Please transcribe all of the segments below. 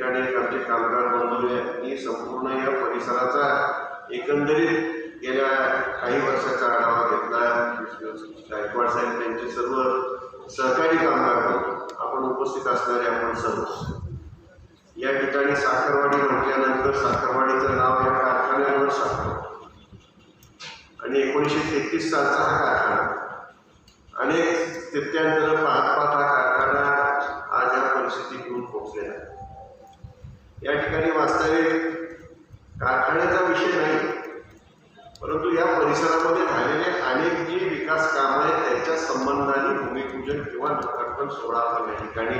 ठिकाणी आमचे कामगार बंधू यांनी संपूर्ण या परिसराचा एकंदरीत गेल्या काही वर्षाचा आढावा घेतला. गायकवाड साहेब त्यांचे सर्व सहकारी कामगार आपण उपस्थित असणारे आपण सर्व. या ठिकाणी साखरवाडी म्हटल्यानंतर साखरवाडीचं नाव या कारखान्यावर साखर आणि एकोणीसशे तेहतीस सालचा हा कारखाना. अनेक स्थित्यांतर पाहत पाहत हा कारखाना आज या परिस्थितीत घेऊन पोहोचलेला आहे. या ठिकाणी वास्तविक कारखान्याचा विषय नाही परंतु या परिसरामध्ये झालेले अनेक जी विकास कामं आहेत त्याच्या संबंधाने भूमिपूजन किंवा लोकार्पण सोहळा आपण या ठिकाणी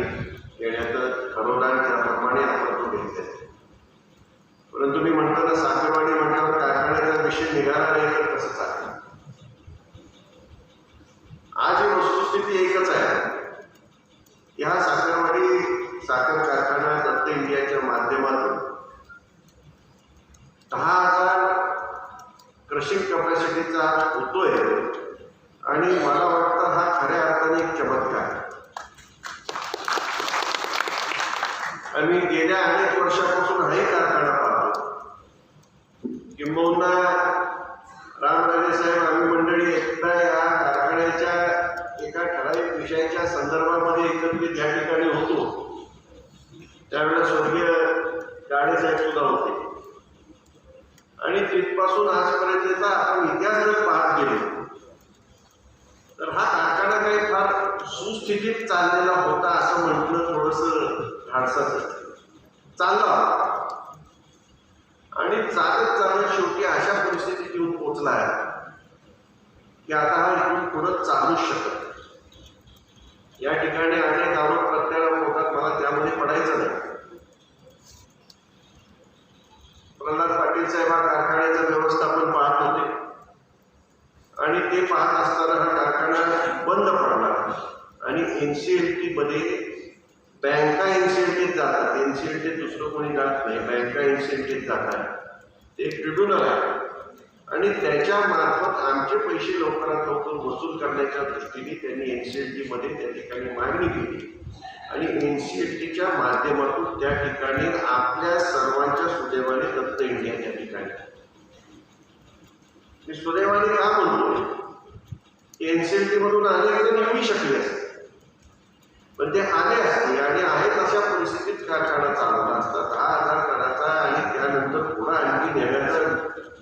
देण्याचं ठरवलं आणि त्याप्रमाणे आपण तो घेत आहे. परंतु मी म्हणतो ना साखरवाडी म्हटल्यावर कारखान्याचा विषय निघाला नाही तर तसंच आणि गेल्या अनेक वर्षापासून हाही कारखाना पाहतो. किंबहुना रामराजे साहेब आम्ही मंडळी एकदा या कारखान्याच्या एका ठराविक विषयाच्या संदर्भामध्ये एकत्रित या ठिकाणी होतो त्यावेळेला स्वर्गीय गाडे साहेब सुद्धा होते आणि तिथपासून आजपर्यंतचा आपण इतिहास जर पाहत गेलो तर हा कारखाना काही फार सुस्थितीत चाललेला होता असं म्हटलं थोडंसं धाडसाचं चालला होता. आणि चालत चालत शेवटी अशा पोचला आहे की आता हा इथून पुढं चालूच शकत या ठिकाणी अनेक आरोप प्रत्यारोप होतात मला त्यामध्ये पडायचं नाही. प्रल्हाद पाटील साहेब हा कारखान्याचं व्यवस्थापन पाहत होते. आणि ते पाहत असताना हा कारखाना बंद पडला आणि एन सी एलमध्ये बँका एन सी एल टीत जातात. एन सी एल टीत दुसरं कोणी जात नाही. बँका एन सी एल टीत जातात ते एक ट्रिब्युनल आहे. आणि त्याच्या मार्फत आमचे पैसे लवकरात लवकर वसूल करण्याच्या दृष्टीने त्यांनी एन सी एल टीमध्ये त्या ठिकाणी मागणी केली. आणि एन सी एल टीच्या माध्यमातून त्या ठिकाणी आपल्या सर्वांच्या सुदैवाने दत्त इंडिया त्या ठिकाणी. मी सुदैवाने का म्हणतो? एन सी एल टीमधून आले की नेहमी शकले असते. पण ते आले असते आणि आहेत अशा परिस्थितीत कारखाना चालवला असतात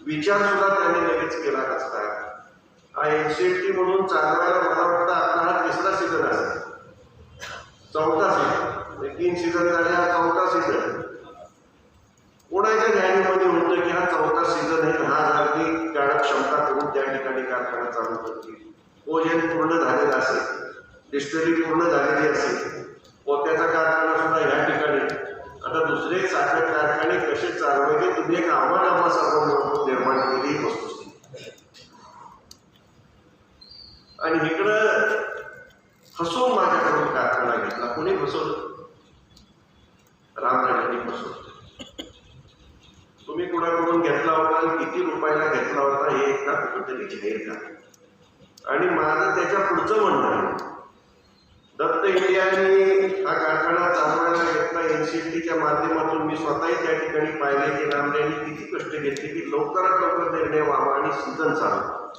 विचार सुद्धा त्यांनी लगेच केला नसता हा टी म्हणून चालवायला मला वाटतं आपला हा तिसरा सीझन असेल. चौथा सीझन म्हणजे तीन सीझन झाले हा चौथा सीझन कोणाच्या ध्यानीमध्ये होतं की हा चौथा सीझन आहे. हा अगदी गाडक क्षमता करून त्या ठिकाणी कारखाना चालू करतील. ओजेन पूर्ण झालेला असेल. डिस्टरी पूर्ण झालेली असेल. पोत्याचा कारखाना आता दुसरे साखर कारखाने कसे चालवायचे तुम्ही एक आव्हान आम्हाला सर्व निर्माण केली ही वस्तुस्थिती आणि इकडं फसवून माझ्याकडून कारखाना घेतला. कोणी फसवलं रामराजांनी फसवलं तुम्ही कुणाकडून घेतला होता किती रुपयाला घेतला होता हे एकदा कुठेतरी जाहीर करा. आणि माझं त्याच्या पुढचं म्हणणं दत्त इंडियाने हा कारखाना चालवायला घेतला एनसीटीच्या माध्यमातून मी स्वतःही त्या ठिकाणी पाहिले की रामरायांनी किती कष्ट घेतले की लवकरात लवकर निर्णय व्हावा आणि सीझन चालवा.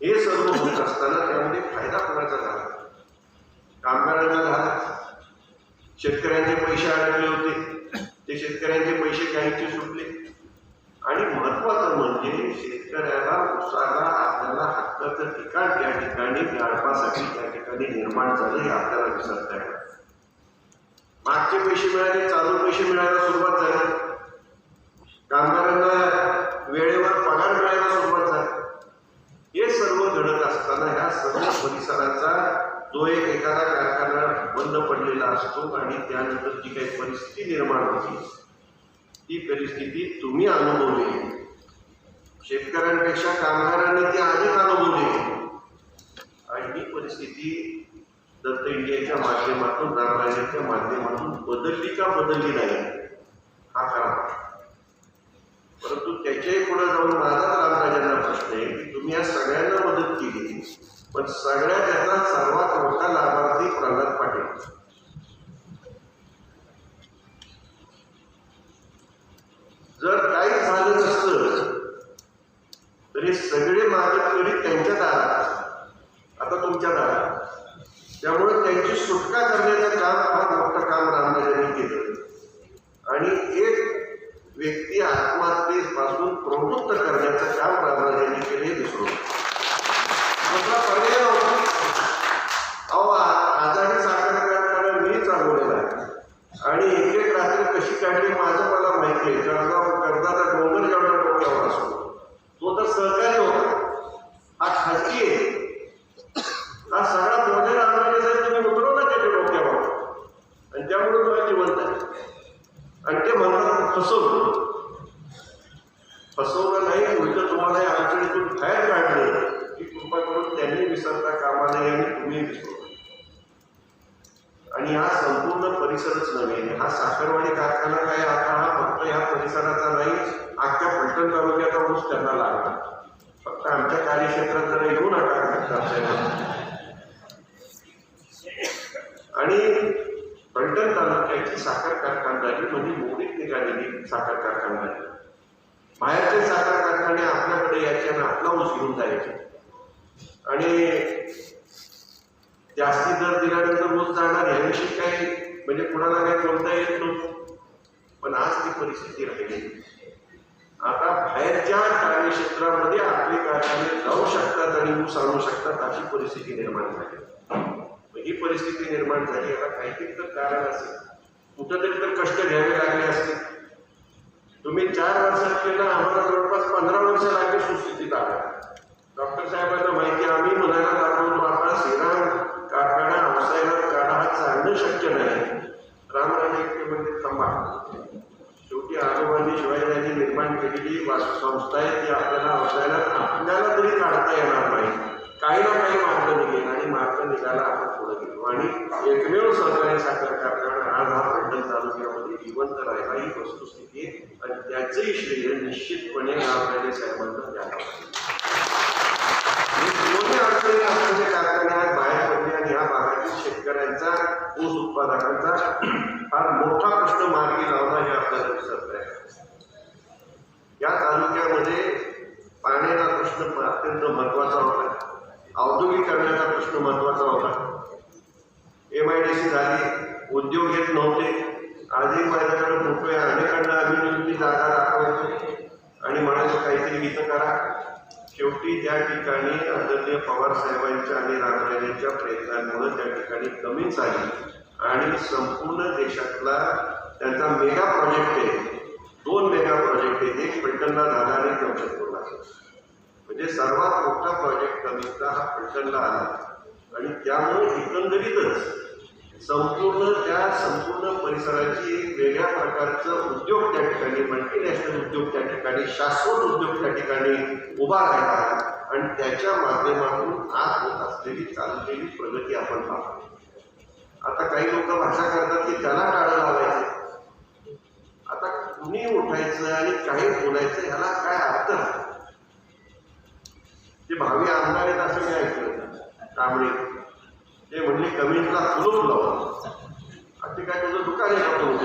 हे सर्व होत असताना त्यामध्ये फायदा कोणाचा झाला? कामगारांचा झाला. शेतकऱ्यांचे पैसे अडकले होते. ते शेतकऱ्यांचे पैसे काहींचे सुटले. आणि महत्वाचं म्हणजे शेतकऱ्याला उसाला आपल्याला हक्काचं ठिकाण त्या ठिकाणी गाळपासाठी त्या ठिकाणी निर्माण झालं हे आपल्याला विसरता येणार. मागचे पैसे मिळाले चालू पैसे मिळायला सुरुवात झाली. कामगारांना वेळेवर पगार मिळायला सुरुवात झाली. हे सर्व घडत असताना ह्या सर्व परिसराचा जो एक एखादा कारखाना बंद पडलेला असतो आणि त्यानंतर जी काही परिस्थिती निर्माण होती ती परिस्थिती तुम्ही अनुभवली शेतकऱ्यांपेक्षा कामगारांनी ती अधिक अनुभवली आणि ही परिस्थिती दत्त इंडियाच्या माध्यमातून रामराजांच्या माध्यमातून बदलली का बदलली नाही? हा खरा परंतु त्याच्याही पुढे जाऊन माझा रामराजांना प्रश्न आहे की तुम्ही या सगळ्यांना मदत केली. पण सगळ्यात याचा सर्वात मोठा लाभार्थी प्रल्हाद पाटील. कशी माझं मला माहिती आहे. जळगाव कर्जाचा डोंगर निघालेली साखर कारखानदारी बाहेरचे साखर कारखाने आपल्याकडे यायचे आणि आपला ऊस घेऊन जायचे. आणि जास्ती दर दिल्यानंतर ऊस जाणार याविषयी काही म्हणजे कुणाला काही बोलता येत नव्हतं. पण आज ती परिस्थिती राहिली. आता बाहेरच्या कार्यक्षेत्रामध्ये आपले कारखाने जाऊ शकतात आणि ऊस आणू शकतात अशी परिस्थिती निर्माण झाली. ही परिस्थिती निर्माण झाली. याला काहीतरी तर कारण असेल. कुठंतरी तर कष्ट घ्यावे लागले असतील. तुम्ही चार वर्षात केलं आम्हाला जवळपास पंधरा वर्ष लागली सुस्थितीत आला. डॉक्टर साहेबांना माहिती आम्ही म्हणायला लागलो आता श्रीराम कारखाना व्यवसायाला काढा हा चालणं शक्य नाही. रामराजे म्हणजे थांबा. शेवटी आजोबांनी शिवाजीराजे निर्माण केलेली संस्था आहे ती आपल्याला व्यवसायाला आपल्याला तरी काढता येणार नाही. काही ना काही मार्ग निघेल आणि मार्ग निघाला आपण पुढे गेलो. आणि एकमेव सहकारी साखर कारखाना आज हा मंडल तालुक्यामध्ये जिवंत राहिला ही वस्तुस्थिती आणि त्याचंही श्रेय निश्चितपणे रामराजे साहेबांना द्यावं लागेल. अडचणी असलेले कारखाने आज बाहेर पडले आणि या भागातील शेतकऱ्यांचा ऊस उत्पादक फार मोठा प्रश्न मार्गी लावला हे आपल्याला दिसत आहे या तालुक्यामध्ये पाण्याचा प्रश्न अत्यंत महत्त्वाचा होता औद्योगिकरणाचा प्रश्न महत्त्वाचा होता एम आय डी सी झाली उद्योग येत नव्हते आजही माझ्याकडे फोटो आहे अनेकांना आम्ही नेमकी जागा दाखवायचो आणि म्हणायचो काहीतरी इथं करा शेवटी त्या ठिकाणी आदरणीय पवार साहेबांच्या आणि रामराजांच्या प्रयत्नांमुळे त्या ठिकाणी कमीच आली आणि संपूर्ण देशातला त्यांचा मेगा प्रोजेक्ट आहे. दोन मेगा प्रोजेक्ट आहेत एक फलटणला झाला आणि जमशेदपूरला. म्हणजे सर्वात मोठा प्रोजेक्ट कमीचा हा फलटणला आला. आणि त्यामुळे एकंदरीतच संपूर्ण त्या संपूर्ण परिसराची एक वेगळ्या प्रकारचं उद्योग त्या ठिकाणी मल्टीनॅशनल उद्योग त्या ठिकाणी शाश्वत उद्योग त्या ठिकाणी उभा राहिला. आणि त्याच्या माध्यमातून आज होत असलेली चाललेली प्रगती आपण पाहतो. आता काही लोक भाषा करतात की त्याला टाळं लावायचं. आता कुणी उठायचं आणि काही बोलायचं ह्याला काय अर्थ आहे? ते भावी आमदार आहेत असं मी ऐकलं. कांबळे ते म्हणले कमिटीला कुलूप लावा. आणि ते काय तुझं दुकान आहे का? कुलूप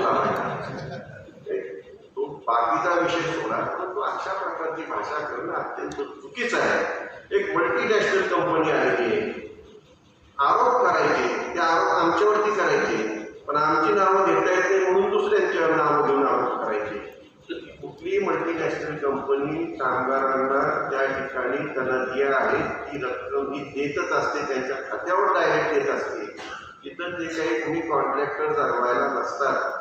बाकीचा विषय सोडा. परंतु अशा प्रकारची भाषा करणं अत्यंत चुकीचं आहे. एक मल्टीनॅशनल कंपनी आहे आहे. आरोप करायचे ते आरोप आमच्यावरती करायचे पण आमची नावं घेता येत नाही म्हणून दुसऱ्यांच्यावर नावं घेऊन आरोप करायचे. कुठलीही मल्टीनॅशनल कंपनी कामगारांना त्या ठिकाणी त्यांना जी आहे ती रक्कम ही देतच असते त्यांच्या खात्यावर डायरेक्ट देत असते. तिथं जे काही तुम्ही कॉन्ट्रॅक्टर चालवायला नसतात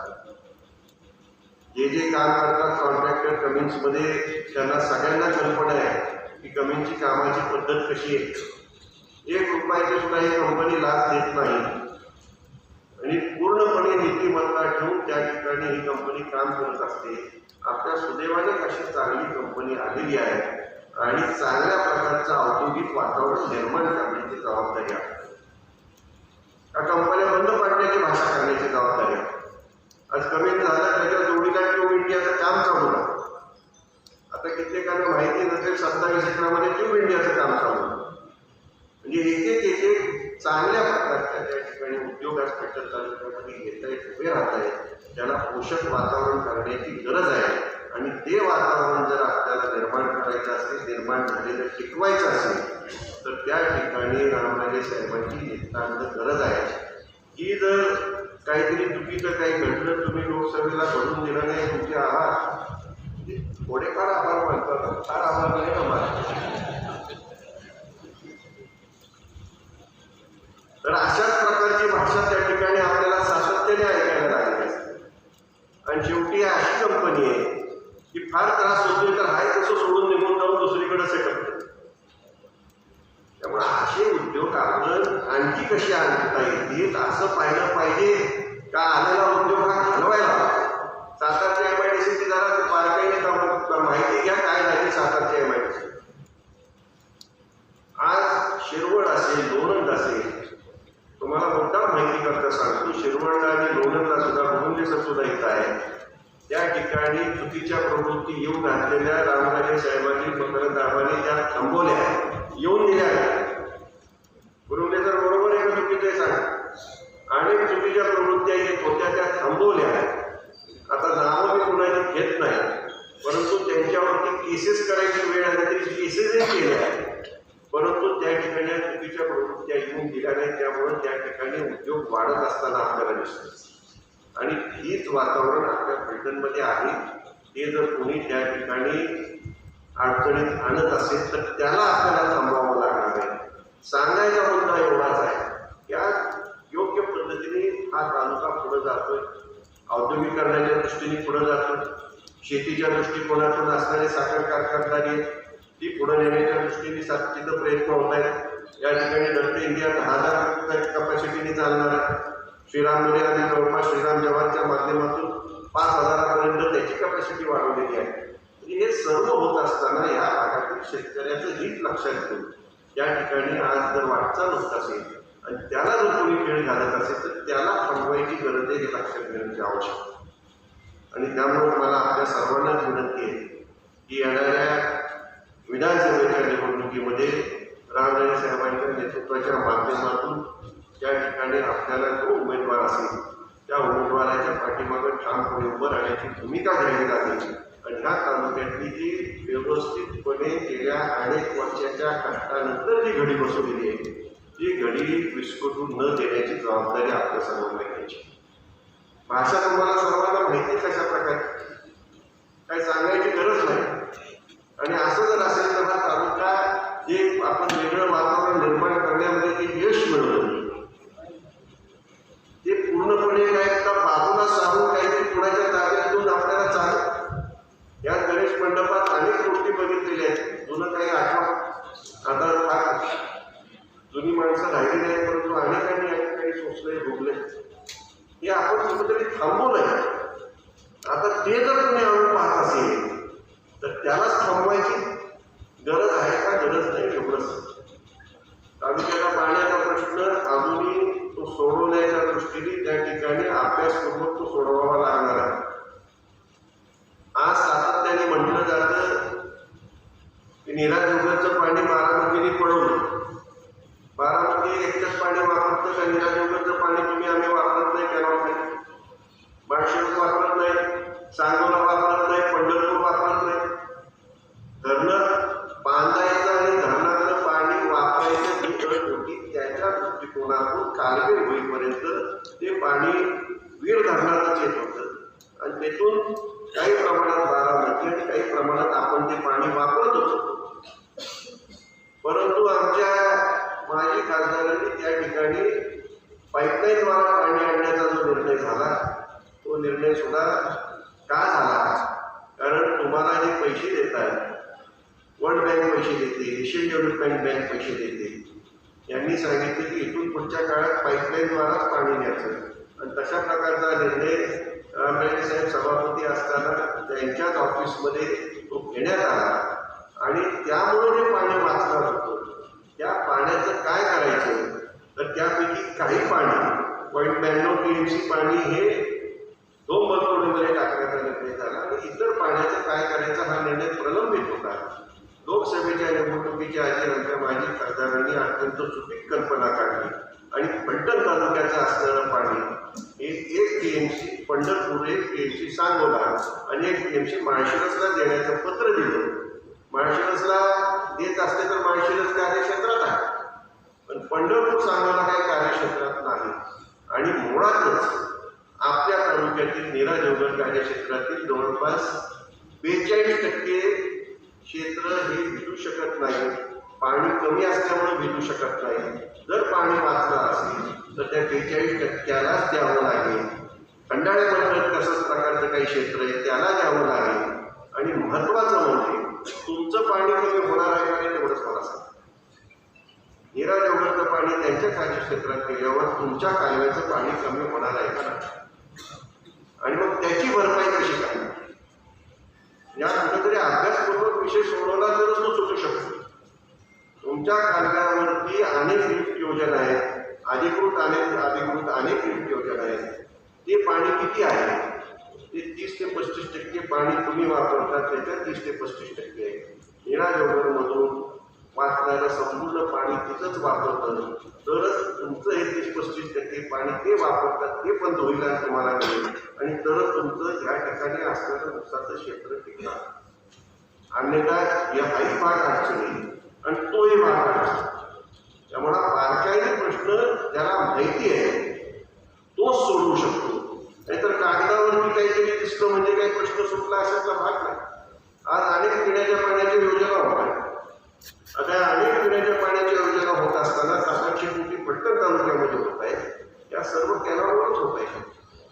जे जे काम करतात कॉन्ट्रॅक्टर कमिन्समध्ये त्यांना सगळ्यांना कल्पना आहे की कमिन्सची कामाची पद्धत कशी आहे. एक रुपयाची सुद्धा ही कंपनी लाच देत नाही. आणि पूर्णपणे नीतिमत्ता ठेवून त्या ठिकाणी ही कंपनी काम करत असते. आपल्या सुदैवाने अशी चांगली कंपनी आलेली आहे. आणि चांगल्या प्रकारचं औद्योगिक वातावरण निर्माण करण्याची जबाबदारी आहे. त्या कंपन्या बंद पाडण्याची भाषा करण्याची जबाबदारी आहे. সাইজ আমাদের টিউব ইন্ডিয়া काही चुकीच्या प्रवृत्ती येऊन घातलेल्या रामराजे साहेबांनी मकरंद त्या थांबवल्या येऊन दिल्या गुरुंडे बरोबर आहे का चुकीचं आहे सांग? अनेक चुकीच्या प्रवृत्त्या येत होत्या त्या थांबवल्या. आता नावं मी कुणाची घेत नाही परंतु त्यांच्यावरती केसेस करायची वेळ आली तरी केसेसही केल्या. परंतु त्या ठिकाणी चुकीच्या प्रवृत्त्या येऊन दिल्या नाही त्यामुळे त्या ठिकाणी उद्योग वाढत असताना आपल्याला दिसतो आणि हीच वातावरण आपल्या फलटणमध्ये आहे ते जर कोणी त्या ठिकाणी अडचणीत आणत असेल तर त्याला आपल्याला थांबवावं लागणार आहे. सांगायचा मुद्दा एवढाच आहे की योग्य पद्धतीने हा तालुका पुढे जातोय. औद्योगिकरणाच्या दृष्टीने पुढे जातोय. शेतीच्या दृष्टिकोनातून असणारे साखर कारखानदारी ती पुढे नेण्याच्या दृष्टीने सातत्यानं प्रयत्न होत आहेत. या ठिकाणी डॉक्टर इंडिया दहा हजार कपॅसिटीने चालणार आहे. श्रीराममध्ये आणि जवळपास श्रीराम जवानच्या माध्यमातून पाच हजारापर्यंत त्याची कपॅसिटी वाढवलेली आहे म्हणजे हे सर्व होत असताना या भागातील शेतकऱ्याचं हित लक्षात घेऊन या ठिकाणी आज जर वाटचाल होत असेल आणि त्याला जर कोणी खेळ घालत असेल तर त्याला थांबवायची गरज आहे हे लक्षात घेण्याची आवश्यकता आहे. आणि त्यामुळे मला आपल्या सर्वांनाच विनंती आहे की येणाऱ्या विधानसभेच्या निवडणुकीमध्ये रामराजे साहेबांच्या नेतृत्वाच्या माध्यमातून त्या ठिकाणी आपल्याला जो उमेदवार असेल त्या उमेदवाराच्या पाठीमागं ठामपणे उभं राहण्याची भूमिका घ्यावी लागेल आणि ह्या तालुक्यातली जी व्यवस्थितपणे गेल्या अनेक वर्षाच्या कष्टानंतर जी घडी बसवलेली आहे ती घडी विस्कटून न देण्याची जबाबदारी आपल्या सर्वांना घ्यायची. भाषा तुम्हाला सर्वांना माहिती कशा प्रकारे सोडवण्याच्या त्या ठिकाणी अभ्यासपूर्वक तो सोडवावा लागणार आहे. होतं काही पाणी पॉईंट ब्याण्णव टी पाणी हे दोन बंदोडीमध्ये टाकण्याचा निर्णय झाला आणि इतर पाण्याचं काय करायचं हा निर्णय प्रलंबित होता लोकसभेच्या निवडणुकीच्या आधी आमच्या माजी खासदारांनी अत्यंत चुकीत कल्पना काढली. आणि फलटण तालुक्याचं असणारं पाणी हे एक टी एम सी पंढरपूर एक टी एम सी सांगोला आणि एक टी एम सी माळशिरसला देण्याचं पत्र दिलं. माळशिरसला देत असते तर माळशिरस कार्यक्षेत्रात आहे. पण पंढरपूर सांगायला काही कार्यक्षेत्रात नाही. आणि मुळातच आपल्या तालुक्यातील नीरा देवगड कार्यक्षेत्रातील जवळपास बेचाळीस टक्के क्षेत्र हे भिजू शकत नाही. पाणी कमी असल्यामुळे भिजू शकत नाही. जर पाणी वाचलं असेल तर त्या बेचाळीस टक्क्यालाच द्यावं लागेल. खंडाळ्यामध्ये तसंच प्रकारचं काही क्षेत्र आहे त्याला द्यावं लागेल. आणि महत्वाचं म्हणजे तुमचं पाणी कमी होणार आहे का नाही तेवढंच मला सांगा. नीरा देवगडचं पाणी त्यांच्या कार्यक्षेत्रात गेल्यावर तुमच्या कालव्याचं पाणी कमी होणार आहे का आणि मग त्याची भरपाई कशी करणार? या कुठेतरी अभ्यासपूर्वक विषय सोडवला तरच तो सुटू शकतो. तुमच्या कालव्यावरती अनेक लिफ्ट योजना आहेत अधिकृत अनेक अधिकृत अनेक लिफ्ट योजना आहेत. ते पाणी किती आहे? ते तीस ते पस्तीस टक्के पाणी तुम्ही वापरता त्याच्यात तीस ते पस्तीस टक्के आहे. निळा मधून वाचणारं संपूर्ण पाणी तिथंच वापरतं तरच तुमचं हे तीस पस्तीस टक्के पाणी ते वापरतात ते पण धोईला तुम्हाला मिळेल आणि तरच तुमचं ह्या ठिकाणी असणारं नुकसाचं क्षेत्र टिकणार. अन्यथा या हाही भाग अडचणी आणि तोही भाग अडचणी त्यामुळे बारकाईने प्रश्न ज्याला माहिती आहे तोच सोडवू शकतो. नाहीतर कागदावरती काहीतरी दिसलं म्हणजे काही प्रश्न सुटला असायचा भाग नाही. आज अनेक पिण्याच्या पाण्याच्या योजना होत आता अनेक पिण्याच्या पाण्याच्या योजना होत असताना सापाची मोठी पटकन तालुक्यामध्ये होत आहे. या सर्व कॅनॉलवरच होत आहे.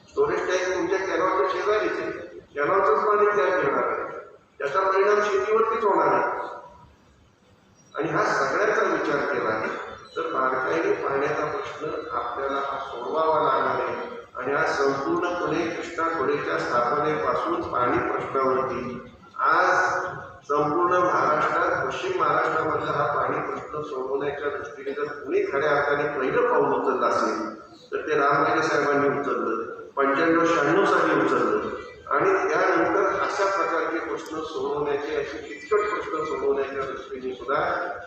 स्टोरेज टँक तुमच्या कॅनॉलच्या शेजारीच आहे. कॅनॉलचंच पाणी त्यात येणार आहे. त्याचा परिणाम शेतीवरतीच होणार आहे. आणि हा सगळ्याचा विचार केला आहे तर बारकाईने पाण्याचा प्रश्न आपल्याला हा सोडवावा लागणार आहे. आणि हा संपूर्णपणे कृष्णा खोरेच्या स्थापनेपासून पाणी प्रश्नावरती सोडवण्याच्या दृष्टीने जर कुणी खऱ्या अर्थाने पहिलं पाऊल उचललं असेल तर ते रामराजे साहेबांनी उचललं पंच्याण्णव शहाण्णव साली उचललं. आणि त्यानंतर अशा प्रकारचे प्रश्न सोडवण्याचे असे किचकट प्रश्न सोडवण्याच्या दृष्टीने सुद्धा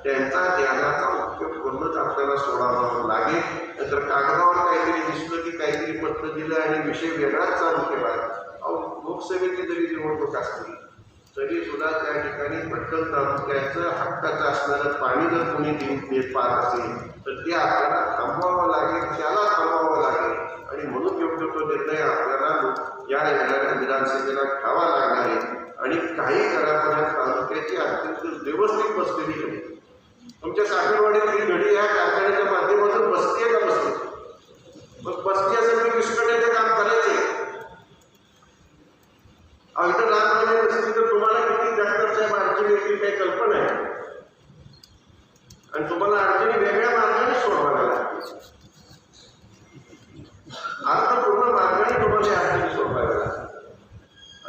त्यांचा ज्ञानाचा उपयोग करूनच आपल्याला सोडावा लागेल. नंतर कागदावर काहीतरी दिसलं की काहीतरी पत्र दिलं आणि विषय वेगळाच चालू केला अहो लोकसभेची जरी निवडणूक असली तरी सुद्धा त्या ठिकाणी पटकन तालुक्याचं हक्काचं असणारं पाणी जर कोणी देऊ देत पाहत असेल तर ते आपल्याला थांबवावं लागेल त्याला थांबवावं लागेल. आणि म्हणून योग्य तो निर्णय आपल्याला या येणाऱ्या विधानसभेला घ्यावा लागणार आहे. आणि काही घरापर्यंत तालुक्याची अत्यंत व्यवस्थित बसलेली घडी. तुमच्या साखरवाडीतली घडी या कारखान्याच्या माध्यमातून बसते का बसते मग बसते असेल मी विस्कटण्याचं काम करायचे अगदी लहानपणी अडचणी काही कल्पना आहे. आणि तुम्हाला अडचणी वेगळ्या मार्गाने सोडवाव्या लागतील. अर्थपूर्ण मार्गाने तुम्हाला या अडचणी सोडवाव्या लागतील.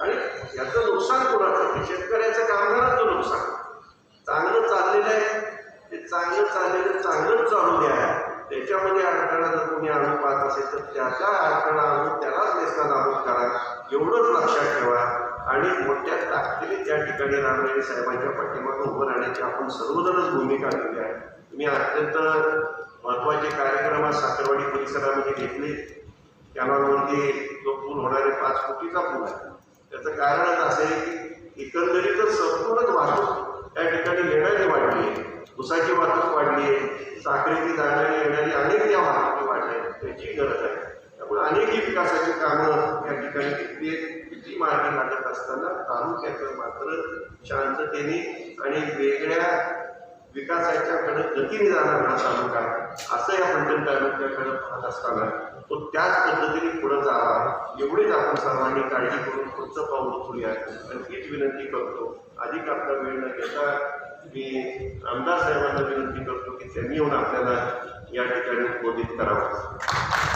आणि याचं नुकसान कोणाचं? शेतकऱ्याचं कामगारांचं नुकसान. चांगलं चाललेलं आहे. ते चांगलं चाललेलं चांगलंच चालू द्या. त्याच्यामध्ये अडथळा जर कोणी आणून पाहत असेल तर त्याचा अडथळा आणून त्यालाच नेस्तानाबूत करा. एवढंच लक्षात ठेवा. आणि मोठ्या ताकदीने त्या ठिकाणी रामराजे साहेबांच्या पाठीमागं उभं राहण्याची आपण सर्वजणच भूमिका घेतली आहे. तुम्ही अत्यंत महत्त्वाचे कार्यक्रम आज साखरवाडी परिसरामध्ये घेतले. कॅनॉलवरती म्हणजे जो पूल होणारे पाच कोटीचा पूल आहे. त्याचं कारणच असं आहे की एकंदरीतच संपूर्णच वाहतूक त्या ठिकाणी येणारी वाढली आहे. उसाची वाहतूक वाढली आहे. साखरेची जाणारी येणारी अनेक त्या वाहतुकी वाढल्या आहेत. त्याची गरज आहे. त्यामुळे अनेक विकासाची कामं या ठिकाणी किती किती मार्ग लागत असताना तालुक्याचं मात्र शांततेने आणि वेगळ्या विकासाच्याकडे गतीने जाणार हा तालुका असं या फलटण तालुक्याकडे पाहत असताना तो त्याच पद्धतीने पुढे जावा एवढीच आपण सर्वांनी काळजी करून पुढचं पाऊल उचलूया. आणि हीच विनंती करतो. अधिक आपला वेळ न घेता मी आमदार साहेबांना विनंती करतो की त्यांनी येऊन आपल्याला या ठिकाणी बोधित करावं.